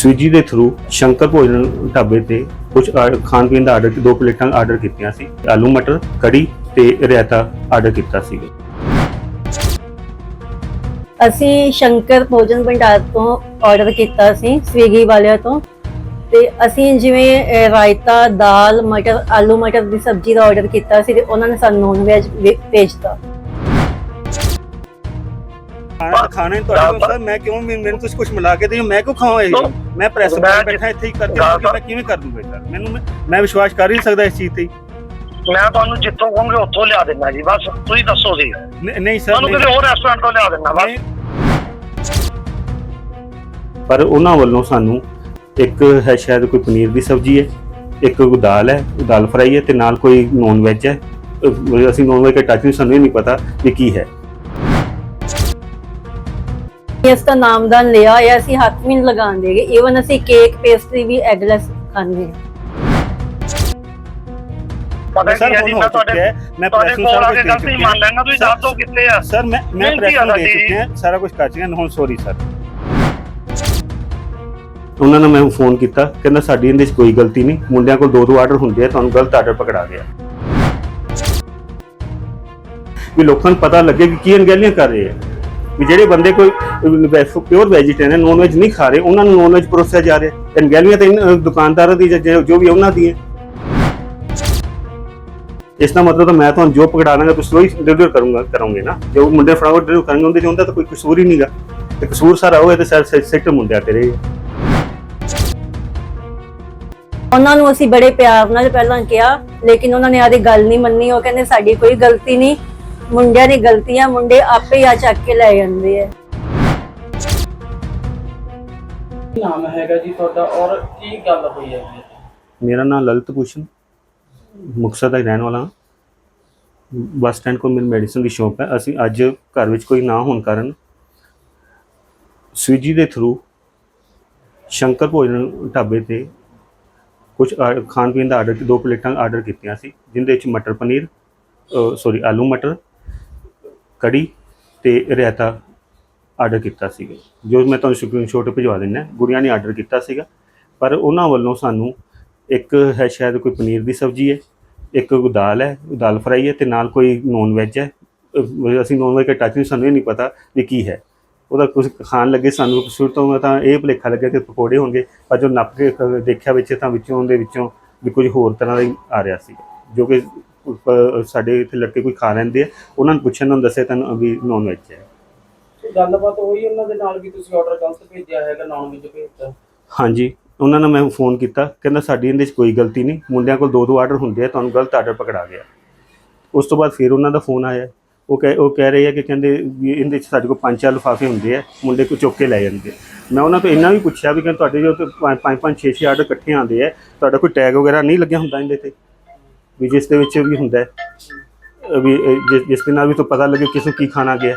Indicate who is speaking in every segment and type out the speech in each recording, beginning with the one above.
Speaker 1: Swiggy ਦੇ through Shankar ਭੋਜਨ ਢਾਬੇ ਤੇ ਕੁਝ ਖਾਣ ਪੀਣ ਦਾ ਆਰਡਰ ਦੋ ਪਲੇਟਾਂ ਆਰਡਰ ਕੀਤੀਆਂ ਸੀ। ਆਲੂ ਮਟਰ, ਕੜੀ ਤੇ ਰਾਇਤਾ ਆਰਡਰ ਕੀਤਾ ਸੀ।
Speaker 2: ਅਸੀਂ ਸ਼ੰਕਰ ਭੋਜਨ ਭੰਡਾਰ ਤੋਂ ਆਰਡਰ ਕੀਤਾ ਸੀ, ਸਵੀਗੀ ਵਾਲਿਆਂ ਤੋਂ। ਤੇ ਅਸੀਂ ਜਿਵੇਂ ਰਾਇਤਾ, ਦਾਲ, ਮਟਰ, ਆਲੂ ਮਟਰ ਦੀ ਸਬਜ਼ੀ ਦਾ ਆਰਡਰ ਕੀਤਾ ਸੀ ਤੇ ਉਹਨਾਂ ਨੇ ਸਾਨੂੰ ਨੌਨ ਵੈਜ ਭੇਜਤਾ।
Speaker 1: ਖਾਣਾ ਖਾਣਾ ਤੁਹਾਡੇ ਕੋਲ ਸਰ ਮੈਂ ਕਿਉਂ ਮੈਨੂੰ ਤੁਸੀਂ ਕੁਝ ਮਿਲਾ ਕੇ ਦਿਓ ਮੈਂ ਕਿਉਂ ਖਾਵਾਂ ਇਹ? ਮੈਂ ਪ੍ਰੈਸ ਤੇ ਬੈਠਾ ਇੱਥੇ ਹੀ ਕਰਕੇ ਮੈਂ ਕਿਵੇਂ ਕਰ ਦੂੰਗਾ ਸਰ ਮੈਨੂੰ ਮੈਂ- ਵਿਸ਼ਵਾਸ ਕਰ ਹੀ ਨਹੀਂ ਸਕਦਾ ਇਸ ਚੀਜ਼ ਤੇ।
Speaker 3: ਮੈਂ ਤੁਹਾਨੂੰ ਜਿੱਥੋਂ ਕਹੋਗੇ ਉੱਥੋਂ ਲਿਆ ਦਿੰਦਾ ਜੀ ਬਸ ਤੁਸੀਂ ਦੱਸੋ ਜੀ।
Speaker 1: ਨਹੀਂ- ਨਹੀਂ ਸਰ
Speaker 3: ਤੁਹਾਨੂੰ
Speaker 1: ਨਹੀਂ-
Speaker 3: ਕਿਸੇ ਹੋਰ ਰੈਸਟੋਰੈਂਟ ਤੋਂ ਲਿਆ ਦਿੰਦਾ ਬਸ।
Speaker 1: ਨਹੀਂ। ਪਰ ਉਹਨਾਂ ਵੱਲੋਂ ਸਾਨੂੰ ਇੱਕ ਹੈ ਸ਼ਾਇਦ ਕੋਈ ਪਨੀਰ ਦੀ ਸਬਜ਼ੀ ਹੈ ਇੱਕ ਦਾਲ ਹੈ ਦਾਲ ਫਰਾਈ ਹੈ ਤੇ ਨਾਲ ਕੋਈ ਨੌਨ ਵੈਜ ਹੈ ਅਸੀਂ ਨੌਨ ਵੈਜ ਦਾ ਟੱਚ ਨਹੀਂ ਸਾਨੂੰ ਇਹ ਨਹੀਂ ਪਤਾ ਵੀ ਕੀ ਹੈ।
Speaker 2: ਇਸ ਦਾ ਨਾਮਦਾਨ ਲਿਆ ਹੋਇਆ ਅਸੀਂ ਹੱਥ ਵੀ ਨਹੀਂ ਲਗਾਉਣ ਦੇਗੇ ਈਵਨ ਅਸੀਂ ਕੇਕ ਪੇਸਟਰੀ ਵੀ ਐਗਲੈਸ ਖਾਂਦੇ ਹਾਂ।
Speaker 3: ਪਤਾ
Speaker 1: ਸਰ
Speaker 3: ਕੀ ਹੈ
Speaker 1: ਹੁਣ
Speaker 3: ਜੀ
Speaker 1: ਹੋ
Speaker 3: ਮੈਂ
Speaker 1: ਚੁੱਕਿਆ
Speaker 3: ਤੁਹਾਡੇ
Speaker 1: ਹੈ। ਮੈਂ
Speaker 3: ਤੁਹਾਡੇ
Speaker 1: ਪ੍ਰੈਸ ਨੂੰ
Speaker 3: ਕੋਲ ਆ
Speaker 1: ਸਾਰਾ
Speaker 3: ਕੇ
Speaker 1: ਕੁਝ ਦੇ
Speaker 3: ਗਲਤੀ
Speaker 1: ਚੁੱਕਿਆ
Speaker 3: ਮੰਨ ਲੈਣਾ ਤੁਸੀਂ ਦੱਸ ਦਿਓ ਕਿੱਥੇ ਆ।
Speaker 1: ਸਰ ਮੈਂ ਮੈਂ
Speaker 3: ਨਹੀਂ
Speaker 1: ਪ੍ਰੈਸ
Speaker 3: ਕੀ
Speaker 1: ਨੂੰ ਦੇ
Speaker 3: ਆਦਾ ਜੀ?
Speaker 1: ਚੁੱਕਿਆ ਸਾਰਾ ਕੁਝ ਕਰ ਚੁੱਕਿਆ ਹੁਣ ਸੌਰੀ ਸਰ ਉਹਨਾਂ ਨੇ ਮੈਨੂੰ ਫੋਨ ਕੀਤਾ ਕਹਿੰਦਾ ਸਾਡੀ ਇਹਦੇ ਵਿੱਚ ਕੋਈ ਗਲਤੀ ਨਹੀਂ। ਮੁੰਡਿਆਂ ਕੋਲ ਦੋ ਦੋ ਆਰਡਰ ਹੁੰਦੇ ਆ ਤੁਹਾਨੂੰ ਗਲਤ ਆਰਡਰ ਪਕੜਾ ਗਿਆ। ਵੀ ਲੋਕਾਂ ਨੂੰ ਪਤਾ ਲੱਗੇ ਕਿ ਕੀ ਅਣਗਹਿਲੀਆਂ ਕਰ ਰਹੇ ਆ। ਵੀ ਜਿਹੜੇ ਬੰਦੇ ਕੋਈ ਪਿਓਰ ਵੈਜੀਟੇਰੀਅਨ ਨੌਨ ਵੈਜ ਨਹੀਂ ਖਾ ਰਹੇ, ਉਹਨਾਂ ਨੂੰ ਨੌਨ ਵੈਜ ਪਰੋਸਿਆ ਜਾ ਰਿਹਾ ਅਣਗਹਿਲੀਆਂ ਤਾਂ ਇਨ- ਦੁਕਾਨਦਾਰਾਂ ਦੀ ਜੋ ਵੀ ਉਹਨਾਂ ਦੀ ਹੈ। ਇਸ ਦਾ ਮਤਲਬ ਤਾਂ ਮੈਂ ਤੁਹਾਨੂੰ ਜੋ ਪਕੜਾ ਤੁਸੀਂ ਉਹੀ ਡਿਲੀਵਰ ਕਰੂੰਗਾ, ਕਰੋਗੇ ਨਾ। ਜੋ ਮੁੰਡੇ ਫੜਾਓ ਡਿਲੀਵਰ ਕਰਨਗੇ, ਉਹਦੇ ਚ ਹੁੰਦਾ ਤਾਂ ਕੋਈ ਕਸੂਰ ਹੀ ਨਹੀਂਗਾ। ਤੇ ਕਸੂਰ ਸਾਰਾ ਹੋਏ ਤੇ ਸਰ ਸਿੱਟ ਮੁੰਡਿਆਂ ਤੇਰੇ
Speaker 2: ਉਹਨਾਂ ਨੂੰ ਅਸੀਂ ਬੜੇ ਪਿਆਰ ਨਾਲ ਪਹਿਲਾਂ ਕਿਹਾ, ਲੇਕਿਨ ਉਹਨਾਂ ਨੇ ਆਦੀ ਗੱਲ ਨਹੀਂ ਮੰਨੀ, ਉਹ ਕਹਿੰਦੇ ਸਾਡੀ ਕੋਈ ਗਲਤੀ ਨਹੀਂ। ਮੁੰਡਿਆਂ ਦੀ ਗਲਤੀਆਂ ਮੁੰਡੇ ਆਪੇ ਹੀ ਆ ਚੱਕ ਕੇ ਲੈ ਜਾਂਦੇ ਆ।
Speaker 4: ਕੀ ਨਾਮ ਹੈਗਾ ਜੀ ਤੁਹਾਡਾ ਔਰ ਕੀ ਗੱਲ ਹੋਈ ਹੈ ਜੀ?
Speaker 1: ਮੇਰਾ ਨਾਮ ਲਲਿਤ ਭੂਸ਼ਣ ਮੁਕਤਸਰ ਦਾ ਹੀ ਰਹਿਣ ਵਾਲਾ ਹਾਂ। ਬੱਸ ਸਟੈਂਡ ਕੋਲ ਮੇਰੀ ਮੈਡੀਸਨ ਦੀ ਸ਼ੌਪ ਹੈ। ਅਸੀਂ ਅੱਜ ਘਰ ਵਿੱਚ ਕੋਈ ਨਾ ਹੋਣ ਕਾਰਨ ਸਵੀਗੀ ਦੇ ਥਰੂ ਸ਼ੰਕਰ ਭੋਜਨ ਢਾਬੇ ਤੇ ਕੁਝ ਖਾਣ ਪੀਣ ਦਾ ਆਰਡਰ ਦੋ ਪਲੇਟਾਂ ਆਰਡਰ ਕੀਤੀਆਂ ਸੀ ਜਿੰਦੇ ਵਿੱਚ ਮਟਰ ਪਨੀਰ ਸੌਰੀ ਆਲੂ ਮਟਰ ਕੜੀ ਤੇ ਰਾਇਤਾ ਆਰਡਰ ਕੀਤਾ ਸੀਗਾ। ਜੋ ਮੈਂ ਤੁਹਾਨੂੰ ਸਕਰੀਨਸ਼ਾਟ ਭਿਜਵਾ ਦਿੰਦਾ ਗੁੜੀਆਂ ਨੇ ਆਰਡਰ ਕੀਤਾ ਸੀਗਾ। ਪਰ ਉਹਨਾਂ ਵੱਲੋਂ ਸਾਨੂੰ ਇੱਕ ਹੈ ਸ਼ਾਇਦ ਕੋਈ ਪਨੀਰ ਦੀ ਸਬਜ਼ੀ ਹੈ, ਇੱਕ ਕੋਈ ਦਾਲ ਹੈ ਦਾਲ ਫਰਾਈ ਹੈ ਤੇ ਨਾਲ ਕੋਈ ਨੌਨ ਵੈਜ ਹੈ ਅਸੀਂ ਨੌਨ ਵੈਜ ਦਾ ਟੱਚ ਨਹੀਂ ਸਾਨੂੰ ਇਹ ਨਹੀਂ ਪਤਾ ਵੀ ਕੀ ਹੈ। ਉਹਦਾ ਕੁਝ ਖਾਣ ਲੱਗੇ ਸਾਨੂੰ ਸ਼ੁਰੂ ਤੋਂ ਤਾਂ ਇਹ ਭੁਲੇਖਾ ਲੱਗਿਆ ਕਿ ਪਕੌੜੇ ਹੋਣਗੇ, ਪਰ ਜੋ ਨੱਪ ਕੇ ਦੇਖਿਆ ਵਿੱਚ ਤਾਂ ਵਿੱਚੋਂ ਉਹਦੇ ਵਿੱਚੋਂ ਵੀ ਕੁਝ ਹੋਰ ਤਰ੍ਹਾਂ ਦਾ ਹੀ ਆ ਰਿਹਾ ਸੀ ਜੋ ਕਿ ਸਾਡੇ ਇੱਥੇ ਲੜਕੇ ਕੋਈ ਖਾ ਲੈਂਦੇ ਆ ਉਹਨਾਂ ਨੂੰ ਪੁੱਛਣ ਨੂੰ ਦੱਸਿਆ ਤਾਂ ਵੀ ਨੌਨ ਵੈਜ ਹੈ।
Speaker 4: ਤੇ ਗੱਲਬਾਤ ਹੋਈ ਉਹਨਾਂ ਦੇ ਨਾਲ ਵੀ ਤੁਸੀਂ ਆਰਡਰ ਗਲਤ ਭੇਜਿਆ ਹੈਗਾ ਨਾਨ ਵਿੱਚ ਭੇਜਤਾ?
Speaker 1: ਹਾਂਜੀ ਉਹਨਾਂ ਨੇ ਮੈਨੂੰ ਫੋਨ ਕੀਤਾ ਕਹਿੰਦਾ ਸਾਡੀ ਇਹਦੇ ਵਿੱਚ ਕੋਈ ਗਲਤੀ ਨਹੀਂ ਮੁੰਡਿਆਂ ਕੋਲ ਦੋ ਦੋ ਆਰਡਰ ਹੁੰਦੇ ਆ ਤੁਹਾਨੂੰ ਗਲਤ ਆਰਡਰ ਪਕੜਾ ਗਿਆ। ਉਸ ਤੋਂ ਬਾਅਦ ਫਿਰ ਉਹਨਾਂ ਦਾ ਫੋਨ ਆਇਆ ਉਹ ਕਹਿ ਉਹ ਕਹਿ ਰਹੇ ਆ ਕਿ ਕਹਿੰਦੇ ਵੀ ਇਹਦੇ ਵਿੱਚ ਸਾਡੇ ਕੋਲ ਪੰਜ ਚਾਰ ਲਿਫਾਫੇ ਹੁੰਦੇ ਆ ਮੁੰਡੇ ਕੋ ਚੁੱਕ ਕੇ ਲੈ ਜਾਂਦੇ। ਮੈਂ ਉਹਨਾਂ ਤੋਂ ਇੰਨਾ ਵੀ ਪੁੱਛਿਆ ਵੀ ਕਿ ਤੁਹਾਡੇ ਜੋ ਪੰਜ ਪੰਜ ਪੰਜ ਛੇ ਛੇ ਆਰਡਰ ਇਕੱਠੇ ਆਉਂਦੇ ਆ ਤੁਹਾਡਾ ਕੋਈ ਟੈਗ ਵਗੈਰਾ ਨਹੀਂ ਲੱਗਿਆ ਹੁੰਦਾ ਇਹਦੇ ਤੇ? ਵੀ ਜਿਸ ਦੇ ਵਿੱਚ ਵੀ ਹੁੰਦਾ ਹੈ, ਵੀ ਜਿਸ- ਜਿਸ ਦੇ ਨਾਲ ਵੀ ਤੋਂ ਪਤਾ ਲੱਗੇ ਕਿਸ ਨੂੰ ਕੀ ਖਾਣਾ ਗਿਆ।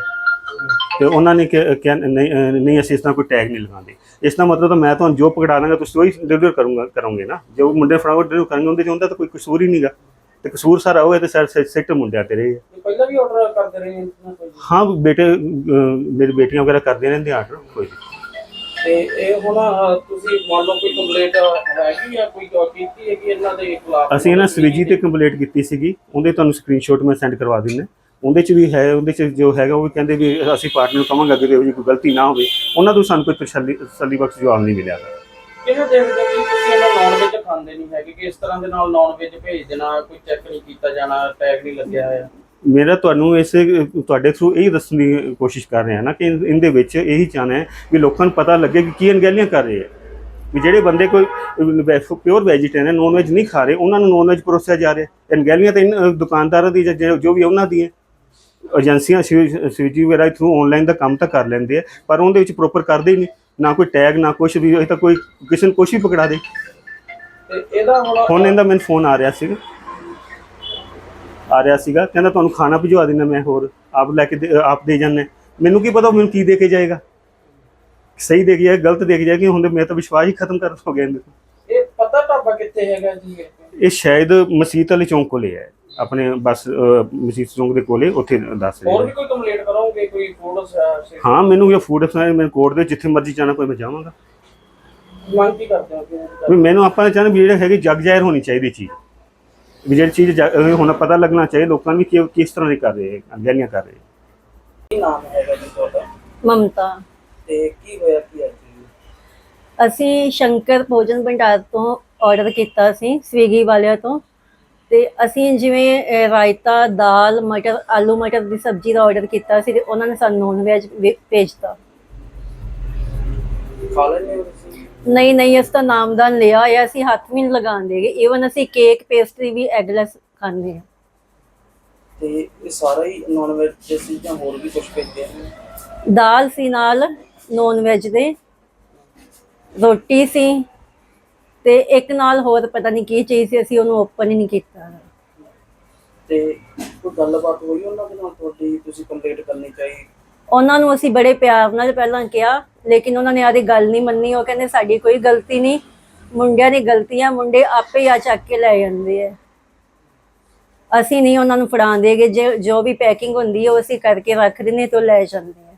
Speaker 1: ਤੇ ਉਹਨਾਂ ਨੇ ਕਿ- ਕਿਹਾ ਨਹੀਂ ਅਸੀਂ ਇਸ ਤਰ੍ਹਾਂ ਕੋਈ ਟੈਗ ਨਹੀਂ ਲਗਾਉਂਦੇ। ਇਸ ਦਾ ਮਤਲਬ ਤਾਂ ਮੈਂ ਤੁਹਾਨੂੰ ਜੋ ਪਕੜਾ ਦਾਂਗਾ ਤੁਸੀਂ ਉਹੀ ਡਿਲੀਵਰ ਕਰੂੰਗਾ ਕਰੋਗੇ ਨਾ। ਜੋ ਮੁੰਡੇ ਫੜਾਓ ਡਿਲੀਵਰ ਕਰਨਗੇ ਉਹਦੇ ਚ ਹੁੰਦਾ ਤਾਂ ਕੋਈ ਕਸੂਰ ਹੀ ਨਹੀਂਗਾ। ਤੇ ਕਸੂਰ ਸਾਰਾ ਹੋਏ ਤੇ ਸਰ ਸਿੱਟ ਮੁੰਡਿਆਂ ਹੀ।
Speaker 4: ਤੇ ਪਹਿਲਾਂ ਵੀ ਆਰਡਰ ਕਰਦੇ ਰਹੇ
Speaker 1: ਹਾਂ ਬੇਟੇ ਮੇਰੀ ਬੇਟੀਆਂ ਵਗੈਰਾ ਕਰਦੀਆਂ ਰਹਿੰਦੇ ਆਰਡਰ ਕੋਈ ਨਹੀਂ
Speaker 4: ਤੇ ਇਹ ਹੁਣ ਅਹ, ਤੁਸੀਂ ਮੰਨ ਲਓ ਕੋਈ ਕੰਪਲੇਂਟ ਹੈਗੀ ਆ ਕੋਈ ਕੀਤੀ ਹੈ ਕਿ ਇਹਨਾਂ ਦੇ ਖਿਲਾਫ?
Speaker 1: ਅਸੀਂ ਇਹਨਾਂ ਸਵਿਗੀ ਤੇ ਕੰਪਲੀਟ ਕੀਤੀ ਸੀਗੀ ਉਹਦੇ ਤੁਹਾਨੂੰ ਸਕਰੀਨਸ਼ਾਟ ਮੈਂ ਸੈਂਡ ਕਰਵਾ ਦਿੰਦਾ। ਉਹਦੇ ਚ ਵੀ ਹੈ ਉਹਦੇ ਚ ਜੋ ਹੈਗਾ ਉਹ ਕਹਿੰਦੇ ਵੀ ਅਸੀਂ ਪਾਰਟਨਰ ਨੂੰ ਕਵਾਂਗੇ ਅੱਗੇ ਇਹੋ ਕੋਈ ਗਲਤੀ ਨਾ ਹੋਵੇ ਉਹਨਾਂ ਤੋਂ ਸਾਨੂੰ ਕੋਈ ਤਸੱਲੀ ਤਸੱਲੀ ਬਖਸ਼ ਜਵਾਬ ਨਹੀਂ ਮਿਲਿਆ
Speaker 4: ਕਿਵੇਂ ਦੇਖਦੇ ਹੋ ਕਿ ਤੁਸੀਂ ਇਹਨਾਂ ਨਾਨ ਵਿੱਚ ਖਾਂਦੇ ਨਹੀਂ ਹੈਗੇ ਕਿ ਇਸ ਤਰ੍ਹਾਂ ਦੇ ਨਾਲ ਨਾਨ ਵਿੱਚ ਭੇਜ ਦੇਣਾ ਕੋਈ ਚੈੱਕ ਨਹੀਂ ਕੀਤਾ ਜਾਣਾ ਟੈਗ ਨਹੀਂ ਲੱਗਿਆ ਹੋਇਆ।
Speaker 1: ਮੇਰਾ ਤੁਹਾਨੂੰ ਇਸੇ ਤੁਹਾਡੇ ਥਰੂ ਇਹ ਦੱਸਣ ਦੀ ਕੋਸ਼ਿਸ਼ ਕਰ ਰਿਹਾ ਨਾ ਕਿ ਇਹਦੇ ਵਿੱਚ ਇਹੀ ਚਾਹਨਾ ਹੈ ਵੀ ਲੋਕਾਂ ਨੂੰ ਪਤਾ ਲੱਗੇ ਕਿ ਕੀ ਅਣਗਹਿਲੀਆਂ ਕਰ ਰਹੇ ਆ। ਵੀ ਜਿਹੜੇ ਬੰਦੇ ਕੋਈ ਪਿਓਰ ਵੈਜੀਟੇਰੀਅਨ ਨੌਨ ਵੈਜ ਨਹੀਂ ਖਾ ਰਹੇ ਉਹਨਾਂ ਨੂੰ ਨੌਨ ਵੈਜ ਪਰੋਸਿਆ ਜਾ ਰਿਹਾ ਅਣਗਹਿਲੀਆਂ ਤਾਂ ਦੁਕਾਨਦਾਰਾਂ ਦੀ ਜਾਂ ਜੋ- ਵੀ ਉਹਨਾਂ ਦੀ ਹੈ। ਏਜੰਸੀਆਂ ਸਵਿਗੀ ਵਗੈਰਾ ਥਰੂ ਆਨਲਾਈਨ ਦਾ ਕੰਮ ਤਾਂ ਕਰ ਲੈਂਦੇ ਆ ਪਰ ਉਹਦੇ ਵਿੱਚ ਪ੍ਰੋਪਰ ਕਰਦੇ ਹੀ ਨਹੀਂ। ਨਾ ਕੋਈ ਟੈਗ ਨਾ ਕੁਝ ਵੀ ਇਹ ਤਾਂ ਕੋਈ ਕਿਸੇ ਨੂੰ ਕੁਛ ਵੀ ਪਕੜਾ ਦੇ।
Speaker 4: ਇਹਦਾ ਹੁਣ
Speaker 1: ਇਹਦਾ ਮੈਨੂੰ ਫੋਨ ਆ ਰਿਹਾ ਸੀ ਆ ਰਿਹਾ ਸੀਗਾ। ਕਹਿੰਦਾ ਤੁਹਾਨੂੰ ਖਾਣਾ ਭਿਜਵਾ ਦੇਣਾ ਮੈਂ ਹੋਰ। ਆਪ ਲੈ ਕੇ ਦੇ- ਆਪ ਦੇ ਜਾਂਦੇ। ਮੈਨੂੰ ਕੀ ਪਤਾ ਉਹ ਮੈਨੂੰ ਕੀ ਦੇ ਕੇ ਜਾਏਗਾ? ਸਹੀ ਦੇ ਕੇ ਜਾਏਗਾ ਗਲਤ ਦੇ ਕੇ ਜਾਏਗਾ ਹੁਣ ਤੇ ਮੈਂ ਤਾਂ ਵਿਸ਼ਵਾਸ ਹੀ ਖਤਮ ਕਰ ਹੋ ਗਿਆ ਇਹਦੇ ਤੇ।
Speaker 4: ਇਹ ਪਤਾ ਢਾਬਾ ਕਿੱਥੇ ਹੈਗਾ ਜੀ ਇਹ?
Speaker 1: ਇਹ ਸ਼ਾਇਦ ਮਸਜਿਦ ਵਾਲੇ ਚੌਂਕ ਕੋਲੇ ਹੈ। ਆਪਣੇ ਬਸ ਅਹ, ਮਸਜਿਦ ਚੌਂਕ ਦੇ ਕੋਲੇ ਉੱਥੇ ਦੱਸ
Speaker 4: ਹੋਰ
Speaker 1: ਰਹੇ
Speaker 4: ਵੀ ਕੋਈ ਕੰਪਲੇਂਟ ਕਰੋਗੇ? ਕੋਈ ਫੂਡ
Speaker 1: ਹਾਂ ਮੈਨੂੰ ਇਹ ਫੂਡ ਮੈਂ ਕੋਡ ਦੇ ਜਿੱਥੇ ਮਰਜ਼ੀ ਜਾਣਾ ਕੋਈ ਮੈਂ ਜਾਵਾਂਗਾ।
Speaker 4: ਮੰਗ ਕੀ ਕਰਦੇ ਹੋ? ਕਿਵੇਂ
Speaker 1: ਵੀ ਮੈਨੂੰ ਆਪਾਂ ਚਾਹੁੰਦੇ ਵੀ ਜਿਹੜੇ ਹੈਗੀ ਜਗ ਜ਼ਾਹਿਰ ਹੋਣੀ ਚਾਹੀਦੀ ਚੀਜ਼। ਵੀ ਜਿਹੜੀ ਚੀਜ਼ ਹੁਣ ਪਤਾ ਲੱਗਣਾ ਚਾਹੀਦਾ ਲੋਕਾਂ ਨੂੰ ਵੀ ਕਿ ਕਿਸ ਤਰ੍ਹਾਂ ਦੀ ਕਰ ਰਹੇ ਅਣਗਹਿਲੀਆਂ ਕਰ ਰਹੇ।
Speaker 4: ਕੀ ਨਾਮ ਹੈਗਾ ਜੀ ਤੁਹਾਡਾ?
Speaker 2: ਮਮਤਾ।
Speaker 4: ਤੇ ਕੀ ਹੋਇਆ ਕੀ ਅੱਜ?
Speaker 2: ਅਸੀਂ ਸ਼ੰਕਰ ਭੋਜਨ ਭੰਡਾਰ ਤੋਂ ਆਰਡਰ ਕੀਤਾ ਸੀ ਸਵੀਗੀ ਵਾਲਿਆਂ ਤੋਂ। ਤੇ ਅਸੀਂ ਜਿਵੇਂ ਅਹ, ਰਾਇਤਾ ਦਾਲ ਮਟਰ ਆਲੂ ਮਟਰ ਦੀ ਸਬਜ਼ੀ ਦਾ ਆਰਡਰ ਕੀਤਾ ਸੀ ਤੇ ਉਹਨਾਂ ਨੇ ਸਾਨੂੰ ਨੌਨ ਵੈਜ ਭੇਜਤਾ।
Speaker 4: ਖਾ ਲੈਣੇ ਹੋ?
Speaker 2: ਨਹੀਂ ਨਹੀਂ ਇਸ ਦਾ ਨਾਮਦਾਨ ਲਿਆ ਹੋਇਆ ਅਸੀਂ ਹੱਥ ਵੀ ਨਹੀਂ ਲਗਾਉਣ ਦੇਗੇ ਈਵਨ ਅਸੀਂ ਕੇਕ ਪੇਸਟਰੀ ਵੀ ਐਗਲੈਸ ਖਾਂਦੇ ਹਾਂ
Speaker 4: ਤੇ ਇਹ ਸਾਰਾ ਹੀ ਨਾਨ ਵੈਜ ਸੀ ਜਾਂ ਹੋਰ ਵੀ ਕੁਝ ਭੇਜਿਆ ਹੈ
Speaker 2: ਦਾਲ ਸੀ ਨਾਲ ਨੌਨ ਵੈਜ ਦੇ। ਰੋਟੀ ਸੀ। ਤੇ ਇੱਕ ਨਾਲ ਹੋਰ ਪਤਾ ਨਹੀਂ ਕੀ ਚੀਜ਼ ਸੀ ਅਸੀਂ ਉਹਨੂੰ ਓਪਨ ਹੀ ਨਹੀਂ ਕੀਤਾ।
Speaker 4: ਤੇ ਕੋਈ ਗੱਲਬਾਤ ਹੋਈ ਉਹਨਾਂ ਦੇ ਨਾਲ ਤੁਹਾਡੀ ਤੁਸੀਂ ਕੰਪਲੀਟ ਕਰਨੀ ਚਾਹੀ?
Speaker 2: ਉਹਨਾਂ ਨੂੰ ਅਸੀਂ ਬੜੇ ਪਿਆਰ ਨਾਲ ਪਹਿਲਾਂ ਕਿਹਾ, ਲੇਕਿਨ ਉਹਨਾਂ ਨੇ ਆਦੀ ਗੱਲ ਨਹੀਂ ਮੰਨੀ, ਉਹ ਕਹਿੰਦੇ ਸਾਡੀ ਕੋਈ ਗਲਤੀ ਨਹੀਂ। ਮੁੰਡਿਆਂ ਦੀ ਗਲਤੀਆਂ ਮੁੰਡੇ ਆਪੇ ਹੀ ਆ ਚੱਕ ਕੇ ਲੈ ਜਾਂਦੇ ਆ। ਅਸੀਂ ਨਹੀਂ ਉਹਨਾਂ ਨੂੰ ਫੜਾਉਣ ਦੇਗੇ ਜੇ, ਜੋ ਵੀ ਪੈਕਿੰਗ ਹੁੰਦੀ ਹੈ ਉਹ ਅਸੀਂ ਕਰਕੇ ਰੱਖ ਦਿੰਦੇ ਤੇ ਲੈ ਜਾਂਦੇ ਆ।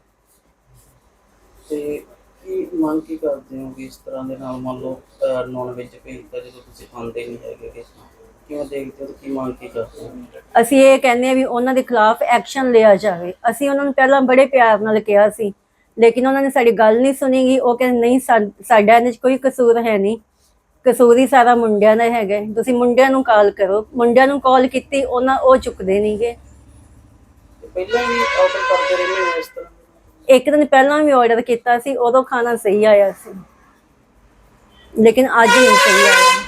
Speaker 4: ਤੇ ਕੀ ਮੰਗ ਕੀ ਕਰਦੇ ਹੋ ਕਿ ਇਸ ਤਰ੍ਹਾਂ ਦੇ ਨਾਲ ਮੰਨ ਲਓ ਨਾਨ ਵੈਜ ਭੇਜਦਾ ਜਦੋਂ ਤੁਸੀਂ ਖਾਂਦੇ ਨਹੀਂ ਹੈਗੇ ਗੇ। ਕਿਵੇਂ ਦੇਖਦੇ ਹੋ ਕੀ ਮੰਗ ਕੀ ਕਰਦੇ ਹੋ?
Speaker 2: ਅਸੀਂ ਇਹ ਕਹਿੰਦੇ ਆ ਵੀ ਉਹਨਾਂ ਦੇ ਖਿਲਾਫ ਐਕਸ਼ਨ ਲਿਆ ਜਾਵੇ। ਅਸੀਂ ਉਹਨਾਂ ਨੂੰ ਪਹਿਲਾਂ ਬੜੇ ਪਿਆਰ ਨਾਲ ਕਿਹਾ ਸੀ ਲੇਕਿਨ ਉਹਨਾਂ ਨੇ ਸਾਡੀ ਗੱਲ ਨਹੀਂ ਸੁਣੀਗੀ ਉਹ ਕਹਿੰਦੇ ਨਹੀਂ ਸਾਡਾ ਇਹਦੇ 'ਚ ਕੋਈ ਕਸੂਰ ਹੈ ਨਹੀਂ। ਕਸੂਰ ਹੀ ਸਾਰਾ ਮੁੰਡਿਆਂ ਦਾ ਹੈਗਾ। ਤੁਸੀਂ ਮੁੰਡਿਆਂ ਨੂੰ ਕਾਲ ਕਰੋ। ਮੁੰਡਿਆਂ ਨੂੰ ਕਾਲ ਕੀਤੀ ਉਹਨਾਂ ਉਹ ਚੁੱਕਦੇ ਨਹੀਂਗੇ
Speaker 4: ਪਹਿਲਾਂ ਵੀ ਆਰਡਰ ਕਰਦੇ ਰਹਿੰਦੇ ਹੋ ਇਸ ਤਰ੍ਹਾਂ?
Speaker 2: ਇੱਕ ਦਿਨ ਪਹਿਲਾਂ ਵੀ ਆਰਡਰ ਕੀਤਾ ਸੀ, ਉਦੋਂ ਖਾਣਾ ਸਹੀ ਆਇਆ ਸੀ। ਲੇਕਿਨ ਅੱਜ ਨਹੀਂ ਸਹੀ ਆਇਆ।